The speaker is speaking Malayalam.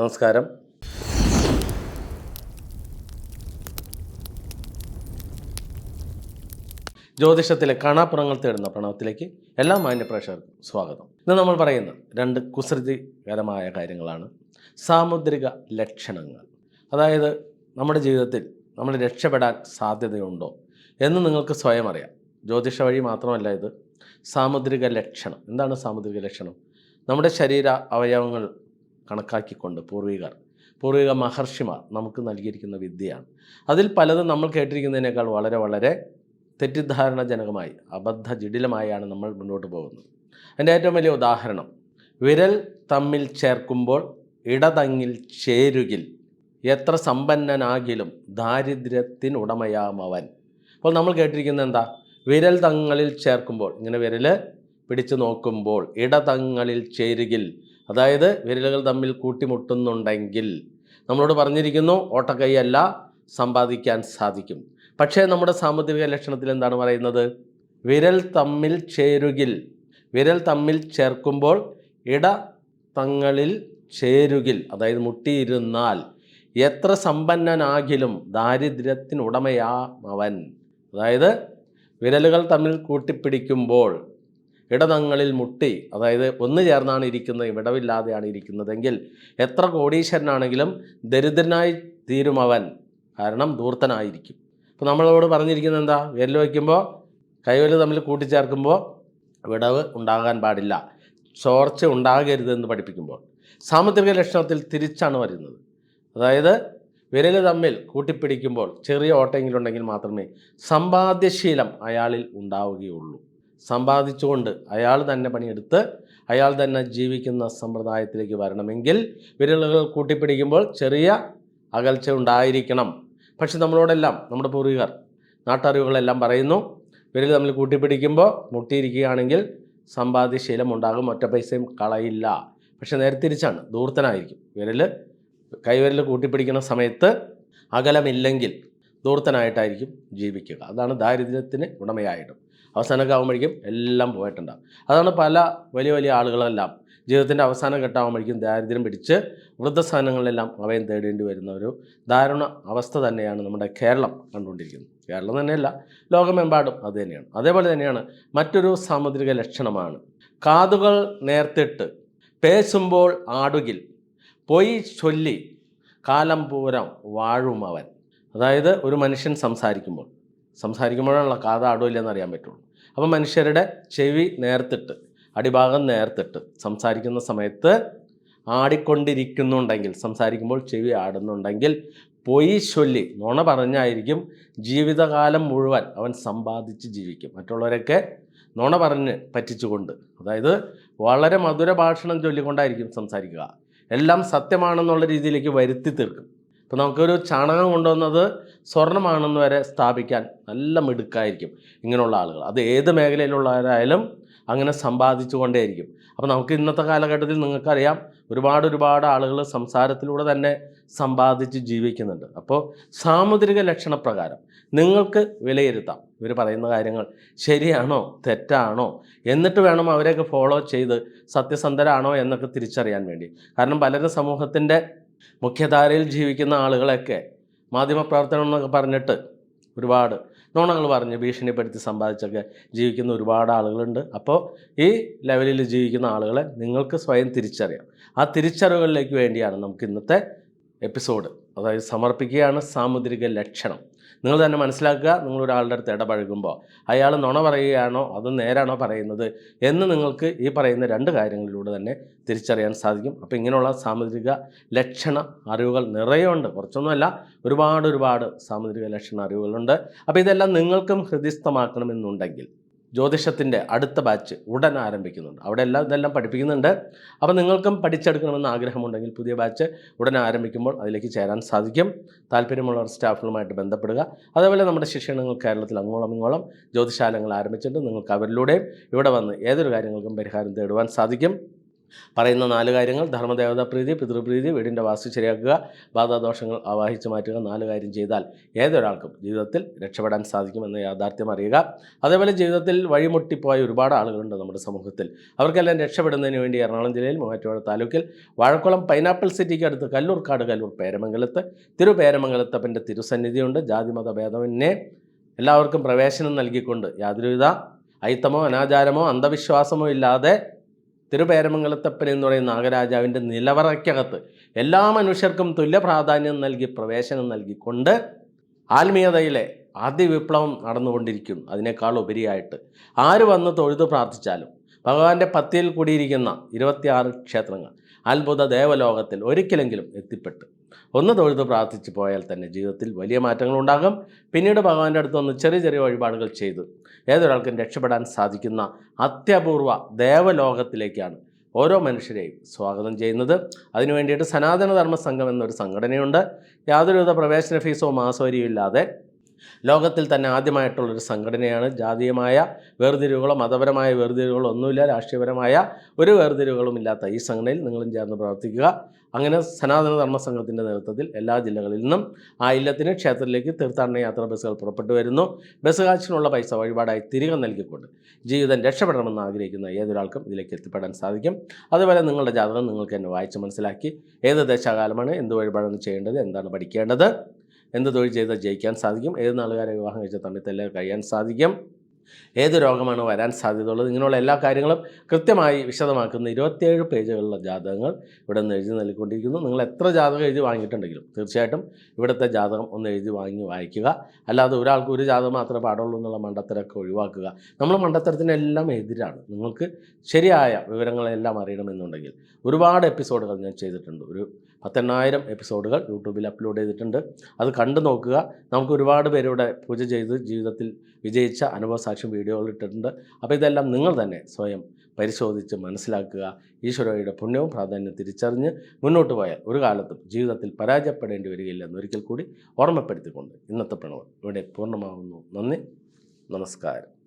നമസ്കാരം. ജ്യോതിഷത്തിലെ കാണാപ്പുറങ്ങൾ തേടുന്ന പ്രണവത്തിലേക്ക് എല്ലാ മാന്യ പ്രേക്ഷകർക്കും സ്വാഗതം. ഇന്ന് നമ്മൾ പറയുന്ന രണ്ട് കുസൃതികരമായ കാര്യങ്ങളാണ്. സാമുദ്രിക ലക്ഷണങ്ങൾ. അതായത് നമ്മുടെ ജീവിതത്തിൽ നമ്മൾ രക്ഷപ്പെടാൻ സാധ്യതയുണ്ടോ എന്ന് നിങ്ങൾക്ക് സ്വയം അറിയാം. ജ്യോതിഷ വഴി മാത്രമല്ല ഇത്. സാമുദ്രിക ലക്ഷണം. എന്താണ് സാമുദ്രിക ലക്ഷണം? നമ്മുടെ ശരീര അവയവങ്ങൾ കണക്കാക്കിക്കൊണ്ട് പൂർവികർ. പൂർവിക മഹർഷിമാർ നമുക്ക് നൽകിയിരിക്കുന്ന വിദ്യയാണ്. അതിൽ പലതും നമ്മൾ കേട്ടിരിക്കുന്നതിനേക്കാൾ വളരെ വളരെ തെറ്റിദ്ധാരണജനകമായി അബദ്ധ ജടിലമായാണ് നമ്മൾ മുന്നോട്ട് പോകുന്നത്. എന്റെ ഏറ്റവും വലിയ ഉദാഹരണം വിരൽ തമ്മിൽ ചേർക്കുമ്പോൾ ഇടതങ്ങിൽ ചേരുകിൽ എത്ര സമ്പന്നനാകിലും ദാരിദ്ര്യത്തിനുടമയാമവൻ അപ്പോൾ നമ്മൾ കേട്ടിരിക്കുന്നത് എന്താ? വിരൽ തങ്ങളിൽ ചേർക്കുമ്പോൾ ഇങ്ങനെ വിരൽ പിടിച്ചു നോക്കുമ്പോൾ ഇടതങ്ങളിൽ ചേരുകിൽ അതായത് വിരലുകൾ തമ്മിൽ കൂട്ടിമുട്ടുന്നുണ്ടെങ്കിൽ നമ്മളോട് പറഞ്ഞിരിക്കുന്നു ഓട്ടക്കൈയല്ല സമ്പാദിക്കാൻ സാധിക്കും. പക്ഷേ നമ്മുടെ സാമ്പത്തിക ലക്ഷണത്തിൽ എന്താണ് പറയുന്നത്? വിരൽ തമ്മിൽ ചേരുകിൽ വിരൽ തമ്മിൽ ചേർക്കുമ്പോൾ ഇട തങ്ങളിൽ ചേരുകിൽ അതായത് മുട്ടിയിരുന്നാൽ എത്ര സമ്പന്നനാകിലും ദാരിദ്ര്യത്തിനുടമയാ അവൻ. അതായത് വിരലുകൾ തമ്മിൽ കൂട്ടിപ്പിടിക്കുമ്പോൾ ഇടതങ്ങളിൽ മുട്ടി അതായത് ഒന്നു ചേർന്നാണ് ഇരിക്കുന്നത് വിടവില്ലാതെയാണ് ഇരിക്കുന്നതെങ്കിൽ എത്ര കോടീശ്വരനാണെങ്കിലും ദരിദ്രനായി തീരും അവൻ കാരണം ധൂർത്തനായിരിക്കും. അപ്പോൾ നമ്മളോട് പറഞ്ഞിരിക്കുന്നത് എന്താ? വിരൽ വയ്ക്കുമ്പോൾ കൈവൽ തമ്മിൽ കൂട്ടിച്ചേർക്കുമ്പോൾ വിടവ് ഉണ്ടാകാൻ പാടില്ല. ചോർച്ച ഉണ്ടാകരുതെന്ന് പഠിപ്പിക്കുമ്പോൾ. സാമ്പത്തിക ലക്ഷണത്തിൽ തിരിച്ചാണ് വരുന്നത്. അതായത് വിരൽ തമ്മിൽ കൂട്ടിപ്പിടിക്കുമ്പോൾ ചെറിയ ഓട്ടെങ്കിലുണ്ടെങ്കിൽ മാത്രമേ സമ്പാദ്യശീലം അയാളിൽ ഉണ്ടാവുകയുള്ളൂ. സമ്പാദിച്ചുകൊണ്ട് അയാൾ തന്നെ പണിയെടുത്ത് അയാൾ തന്നെ ജീവിക്കുന്ന സമ്പ്രദായത്തിലേക്ക് വരണമെങ്കിൽ വിരലുകൾ കൂട്ടിപ്പിടിക്കുമ്പോൾ ചെറിയ അകൽച്ച ഉണ്ടായിരിക്കണം. പക്ഷെ നമ്മളോടെല്ലാം നമ്മുടെ പൂർവികർ നാട്ടറിവുകളെല്ലാം പറയുന്നു വിരൽ തമ്മിൽ കൂട്ടിപ്പിടിക്കുമ്പോൾ മുട്ടിയിരിക്കുകയാണെങ്കിൽ സമ്പാദ്യശീലം ഉണ്ടാകും ഒറ്റ പൈസയും കളയില്ല. പക്ഷെ നേരെ തിരിച്ചാണ് ദൂർത്തനായിരിക്കും വിരൽ കൈവിരൽ കൂട്ടിപ്പിടിക്കുന്ന സമയത്ത് അകലമില്ലെങ്കിൽ ദൂർത്തനായിട്ടായിരിക്കും ജീവിക്കുക. അതാണ് ദാരിദ്ര്യത്തിന് ഉടമയായിട്ടും. അവസാനമൊക്കെ ആകുമ്പോഴേക്കും എല്ലാം പോയിട്ടുണ്ടാകും അതാണ് പല വലിയ വലിയ ആളുകളെല്ലാം ജീവിതത്തിന്റെ അവസാന ഘട്ടമാകുമ്പോഴേക്കും ദാരിദ്ര്യം പിടിച്ച് വൃദ്ധസ്ഥാനങ്ങളിലെല്ലാം അഭയം തേടേണ്ടി വരുന്ന ഒരു ദാരുണ അവസ്ഥ തന്നെയാണ് നമ്മുടെ കേരളം കണ്ടുകൊണ്ടിരിക്കുന്നത്. കേരളം തന്നെയല്ല ലോകമെമ്പാടും അത് തന്നെയാണ്. അതേപോലെ തന്നെയാണ് മറ്റൊരു സാമുദ്രിക ലക്ഷണമാണ്. കാതുകൾ നേർത്തിട്ട് പേശുമ്പോൾ ആടുകിൽ പൊയ് ചൊല്ലി കാലം പൂരം വാഴുമവൻ അതായത് ഒരു മനുഷ്യൻ സംസാരിക്കുമ്പോൾ. സംസാരിക്കുമ്പോഴാണല്ലോ കാത് ആടുമില്ലെന്ന് അറിയാൻ പറ്റുള്ളൂ. അപ്പോൾ മനുഷ്യരുടെ ചെവി നേർത്തിട്ട് അടിഭാഗം നേർത്തിട്ട് സംസാരിക്കുന്ന സമയത്ത് ആടിക്കൊണ്ടിരിക്കുന്നുണ്ടെങ്കിൽ സംസാരിക്കുമ്പോൾ ചെവി ആടുന്നുണ്ടെങ്കിൽ പൊയ് ചൊല്ലി നുണ പറഞ്ഞായിരിക്കും ജീവിതകാലം മുഴുവൻ അവൻ സമ്പാദിച്ച് ജീവിക്കും. മറ്റുള്ളവരൊക്കെ നുണ പറഞ്ഞ് പറ്റിച്ചുകൊണ്ട് അതായത് വളരെ മധുര ഭാഷണം ചൊല്ലിക്കൊണ്ടായിരിക്കും സംസാരിക്കുക. എല്ലാം സത്യമാണെന്നുള്ള രീതിയിലേക്ക് വരുത്തി തീർക്കും. ഇപ്പോൾ നമുക്കൊരു ചാണകം കൊണ്ടുവന്നത് സ്വർണമാണെന്ന് വരെ സ്ഥാപിക്കാൻ നല്ല മിടുക്കായിരിക്കും ഇങ്ങനെയുള്ള ആളുകൾ. അത് ഏത് മേഖലയിലുള്ളവരായാലും അങ്ങനെ സമ്പാദിച്ചു കൊണ്ടേയിരിക്കും അപ്പോൾ നമുക്ക് ഇന്നത്തെ കാലഘട്ടത്തിൽ നിങ്ങൾക്കറിയാം ഒരുപാട് ഒരുപാട് ആളുകൾ സംസാരത്തിലൂടെ തന്നെ സമ്പാദിച്ച് ജീവിക്കുന്നുണ്ട്. അപ്പോൾ സാമുദ്രിക ലക്ഷണപ്രകാരം നിങ്ങൾക്ക് വിലയിരുത്താം. ഇവർ പറയുന്ന കാര്യങ്ങൾ ശരിയാണോ തെറ്റാണോ എന്നിട്ട് വേണം അവരെയൊക്കെ ഫോളോ ചെയ്ത് സത്യസന്ധരാണോ എന്നൊക്കെ തിരിച്ചറിയാൻ വേണ്ടി. കാരണം പലരും സമൂഹത്തിന്റെ മുഖ്യധാരയിൽ ജീവിക്കുന്ന ആളുകളൊക്കെ മാധ്യമപ്രവർത്തനം എന്നൊക്കെ പറഞ്ഞിട്ട് ഒരുപാട് നോണങ്ങൾ പറഞ്ഞ് ഭീഷണിപ്പെടുത്തി സമ്പാദിച്ചൊക്കെ ജീവിക്കുന്ന ഒരുപാട് ആളുകളുണ്ട്. അപ്പോൾ ഈ ലെവലിൽ ജീവിക്കുന്ന ആളുകളെ നിങ്ങൾക്ക് സ്വയം തിരിച്ചറിയാം. ആ തിരിച്ചറിവുകളിലേക്ക് വേണ്ടിയാണ് നമുക്ക് ഇന്നത്തെ എപ്പിസോഡ് അതായത് സമർപ്പിക്കുകയാണ് സാമുദ്രിക ലക്ഷണം. നിങ്ങൾ തന്നെ മനസ്സിലാക്കുക നിങ്ങൾ ഒരാളുടെ അടുത്ത് ഇടപഴകുമ്പോൾ അയാൾ നുണ പറയുകയാണോ അത് നേരാണോ പറയുന്നത് എന്ന് നിങ്ങൾക്ക് ഈ പറയുന്ന രണ്ട് കാര്യങ്ങളിലൂടെ തന്നെ തിരിച്ചറിയാൻ സാധിക്കും. അപ്പോൾ ഇങ്ങനെയുള്ള സാമുദ്രിക ലക്ഷണ അറിവുകൾ നിറയുണ്ട്. കുറച്ചൊന്നുമല്ല ഒരുപാട് ഒരുപാട് സാമുദ്രിക ലക്ഷണ അറിവുകളുണ്ട്. അപ്പോൾ ഇതെല്ലാം നിങ്ങൾക്കും ഹൃദിസ്ഥമാക്കണമെന്നുണ്ടെങ്കിൽ ജ്യോതിഷത്തിന്റെ അടുത്ത ബാച്ച് ഉടൻ ആരംഭിക്കുന്നുണ്ട്. അവിടെ എല്ലാം ഇതെല്ലാം പഠിപ്പിക്കുന്നുണ്ട്. അപ്പോൾ നിങ്ങൾക്കും പഠിച്ചെടുക്കണമെന്ന് ആഗ്രഹമുണ്ടെങ്കിൽ പുതിയ ബാച്ച് ഉടൻ ആരംഭിക്കുമ്പോൾ അതിലേക്ക് ചേരാൻ സാധിക്കും. താല്പര്യമുള്ളവർ സ്റ്റാഫുകളുമായിട്ട് ബന്ധപ്പെടുക. അതേപോലെ നമ്മുടെ ശിക്ഷണങ്ങൾ കേരളത്തിൽ അങ്ങോളം ഇങ്ങോളം ജ്യോതിശാലങ്ങൾ ആരംഭിച്ചിട്ടുണ്ട്. നിങ്ങൾക്ക് അവരിലൂടെയും ഇവിടെ വന്ന് ഏതൊരു കാര്യങ്ങൾക്കും പരിഹാരം തേടുവാൻ സാധിക്കും. പറയുന്ന നാല് കാര്യങ്ങൾ. ധർമ്മദേവതാ പ്രീതി പിതൃപ്രീതി വീടിന്റെ വാസ്തു ശരിയാക്കുക ബാധാദോഷങ്ങൾ ആവാഹിച്ച് മാറ്റുക നാല് കാര്യം ചെയ്താൽ ഏതൊരാൾക്കും ജീവിതത്തിൽ രക്ഷപ്പെടാൻ സാധിക്കുമെന്ന യാഥാർത്ഥ്യം അറിയുക. അതേപോലെ ജീവിതത്തിൽ വഴിമുട്ടിപ്പോയ ഒരുപാട് ആളുകളുണ്ട് നമ്മുടെ സമൂഹത്തിൽ. അവർക്കെല്ലാം രക്ഷപ്പെടുന്നതിന് വേണ്ടി എറണാകുളം ജില്ലയിൽ മൂവാറ്റുപുഴ താലൂക്കിൽ വാഴക്കുളം പൈനാപ്പിൾ സിറ്റിക്ക് അടുത്ത് കല്ലൂർക്കാട് കല്ലൂർ പേരമംഗലത്ത് തിരുപേരമംഗലത്തപ്പന്റെ തിരുസന്നിധിയുണ്ട്. ജാതിമത ഭേദമന്യേ എല്ലാവർക്കും പ്രവേശനം നൽകിക്കൊണ്ട് യാതൊരുവിധ അയിത്തമോ അനാചാരമോ അന്ധവിശ്വാസമോ ഇല്ലാതെ തിരുപേരമംഗലത്തപ്പൻ എന്ന് പറയുന്ന നാഗരാജാവിന്റെ നിലവറയ്ക്കകത്ത് എല്ലാ മനുഷ്യർക്കും തുല്യ പ്രാധാന്യം നൽകി പ്രവേശനം നൽകിക്കൊണ്ട് ആത്മീയതയിലെ ആദ്യ വിപ്ലവം നടന്നുകൊണ്ടിരിക്കും അതിനേക്കാൾ ഉപരിയായിട്ട് ആര് വന്ന് തൊഴുതു പ്രാർത്ഥിച്ചാലും ഭഗവാന്റെ പത്തിയിൽ കൂടിയിരിക്കുന്ന ഇരുപത്തിയാറ് ക്ഷേത്രങ്ങൾ അത്ഭുത ദേവലോകത്തിൽ ഒരിക്കലെങ്കിലും എത്തിപ്പെട്ട് ഒന്ന് തൊഴുത് പ്രാർത്ഥിച്ച് പോയാൽ തന്നെ ജീവിതത്തിൽ വലിയ മാറ്റങ്ങൾ ഉണ്ടാകും. പിന്നീട് ഭഗവാന്റെ അടുത്ത് വന്ന് ചെറിയ ചെറിയ വഴിപാടുകൾ ചെയ്ത്. ഏതൊരാൾക്കും രക്ഷപ്പെടാൻ സാധിക്കുന്ന അത്യപൂർവ ദേവലോകത്തിലേക്കാണ് ഓരോ മനുഷ്യരെയും സ്വാഗതം ചെയ്യുന്നത്. അതിനു വേണ്ടിയിട്ട് സനാതനധർമ്മ സംഘം എന്നൊരു സംഘടനയുണ്ട്. യാതൊരുവിധ പ്രവേശന ഫീസോ മാസവരിയോ ഇല്ലാതെ ലോകത്തിൽ തന്നെ ആദ്യമായിട്ടുള്ളൊരു സംഘടനയാണ്. ജാതീയമായ വേർതിരിവുകളോ മതപരമായ വേർതിരിവുകളോ ഒന്നുമില്ല. രാഷ്ട്രീയപരമായ ഒരു വേർതിരിവുകളും ഇല്ലാത്ത ഈ സംഘടനയിൽ നിങ്ങളും ചേർന്ന് പ്രവർത്തിക്കുക. അങ്ങനെ സനാതന ധർമ്മ സംഘത്തിന്റെ നേതൃത്വത്തിൽ എല്ലാ ജില്ലകളിൽ നിന്നും ആ ഇല്ലത്തിന് ക്ഷേത്രത്തിലേക്ക് തീർത്ഥാടന യാത്രാ ബസ്സുകൾ പുറപ്പെട്ടു വരുന്നു. ബസ് കാശിനുള്ള പൈസ വഴിപാടായി തിരികെ നൽകിക്കൊണ്ട് ജീവിതം രക്ഷപ്പെടണമെന്ന് ആഗ്രഹിക്കുന്ന ഏതൊരാൾക്കും ഇതിലേക്ക് എത്തിപ്പെടാൻ സാധിക്കും. അതുപോലെ നിങ്ങളുടെ ജാതകം നിങ്ങൾക്ക് തന്നെ വായിച്ച് മനസ്സിലാക്കി. ഏത് ദശാകാലമാണ്? എന്ത് വഴിപാടാണ് ചെയ്യേണ്ടത്? എന്താണ് പഠിക്കേണ്ടത്? എന്ത് തൊഴിൽ ചെയ്താൽ ജയിക്കാൻ സാധിക്കും? ഏത് നാളുകാരെ വിവാഹം കഴിച്ചാൽ തമ്മിൽ തന്നെ കഴിയാൻ സാധിക്കും? ഏത് രോഗമാണ് വരാൻ സാധ്യതയുള്ളത്? ഇങ്ങനെയുള്ള എല്ലാ കാര്യങ്ങളും കൃത്യമായി വിശദമാക്കുന്ന ഇരുപത്തിയേഴ് പേജുകളുള്ള ജാതകങ്ങൾ ഇവിടെ നിന്ന് എഴുതി നൽകിക്കൊണ്ടിരിക്കുന്നു. നിങ്ങൾ എത്ര ജാതകം എഴുതി വാങ്ങിയിട്ടുണ്ടെങ്കിലും തീർച്ചയായിട്ടും ഇവിടുത്തെ ജാതകം ഒന്ന് എഴുതി വാങ്ങി വായിക്കുക. അല്ലാതെ ഒരാൾക്ക് ഒരു ജാതകം മാത്രമേ പാടുള്ളൂ എന്നുള്ള മണ്ടത്തരമൊക്കെ ഒഴിവാക്കുക. നമ്മൾ മണ്ടത്തരത്തിനെല്ലാം എതിരാണ്. നിങ്ങൾക്ക് ശരിയായ വിവരങ്ങളെല്ലാം അറിയണമെന്നുണ്ടെങ്കിൽ ഒരുപാട് എപ്പിസോഡുകൾ ഞാൻ ചെയ്തിട്ടുണ്ട്. ഒരു പത്തെണ്ണായിരം എപ്പിസോഡുകൾ യൂട്യൂബിൽ അപ്ലോഡ് ചെയ്തിട്ടുണ്ട്. അത് കണ്ടു നോക്കുക. നമുക്ക് ഒരുപാട് പേരോടെ പൂജ ചെയ്ത് ജീവിതത്തിൽ വിജയിച്ച അനുഭവസാക്ഷ്യം വീഡിയോകൾ ഇട്ടിട്ടുണ്ട്. അപ്പോൾ ഇതെല്ലാം നിങ്ങൾ തന്നെ സ്വയം പരിശോധിച്ച് മനസ്സിലാക്കുക. ഈശ്വരയുടെ പുണ്യവും പ്രാധാന്യം തിരിച്ചറിഞ്ഞ് മുന്നോട്ട് പോയാൽ ഒരു കാലത്തും ജീവിതത്തിൽ പരാജയപ്പെടേണ്ടി വരികയില്ല എന്നൊരിക്കൽ കൂടി ഓർമ്മപ്പെടുത്തിക്കൊണ്ട് ഇന്നത്തെ പ്രണവം ഇവിടെ പൂർണമാകുന്നു നന്ദി. നമസ്കാരം.